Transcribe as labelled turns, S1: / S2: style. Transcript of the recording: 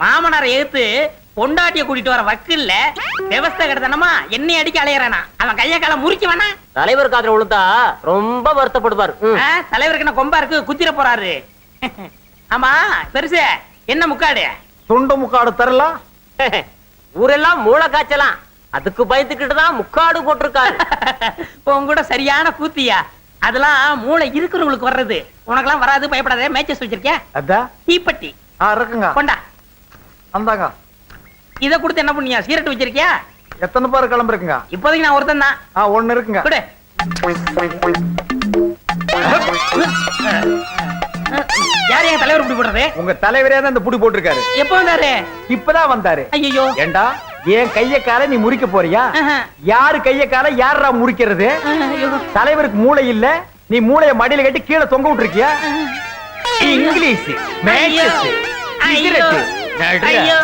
S1: மாமனாரை எதிர்த்து பொண்டாட்டிய கூட்டிட்டு வர வக்கில்ல விவஸ்தை கிடத்தனமா என்னை அடிக்க அலையறானா? அவன் கைய கால முறிக்க வேணா.
S2: தலைவர் காதுல விழுந்தா ரொம்ப வருத்தப்படுவார்.
S1: தலைவருக்கு என்ன கொம்பா இருக்கு குத்திர போறாரு. ஆமா பெருசு என்ன முக்காடு?
S3: துண்டு முக்காடு தரலாம்
S2: ஊரெல்லாம் மூளை காய்ச்சலாம். அதுக்கு பயந்துக்கிட்டு தான் முக்காடு போட்டிருக்காரு.
S1: உன் கூட சரியான கூத்தியா? அதெல்லாம் மூளை இருக்கிறவங்களுக்கு வர்றது. உனக்கெல்லாம் வராது பயப்படாத. மேட்சஸ் வச்சிருக்கியா
S3: அதான்
S1: தீப்பெட்டி.
S3: ஆ இருக்குங்க.
S1: கொண்டா.
S3: அந்தாங்க
S1: இத கொடுத்து என்ன பண்ணியா? சீரட் வச்சிருக்கியா?
S3: எத்தனை பேர் கிளம்புறீங்க
S1: இப்போதைக்கு நான் ஒருத்தன் தான்.
S3: ஆ ஒண்ணு இருக்குங்க.
S1: கொடு. யார் என் தலைவர் இப்படி போடுறது?
S3: உங்க தலைவரே தான் இந்த புடி போட்டிருக்காரு.
S1: எப்போ வந்தாரு?
S3: இப்பதான் வந்தாரு.
S1: ஐயோ
S3: ஏண்டா என் கைய கால நீ முறிக்க போறியா? யாரு கைய கால யாரா முறிக்கிறது? தலைவருக்கு மூளை இல்ல நீ மூளைய மடியில கட்டி கீழே தொங்க விட்டுருக்கியா? இங்கிலீஷ் மேட்சஸ்
S1: ஐயோ
S3: சிகரெட்
S1: ஐயோ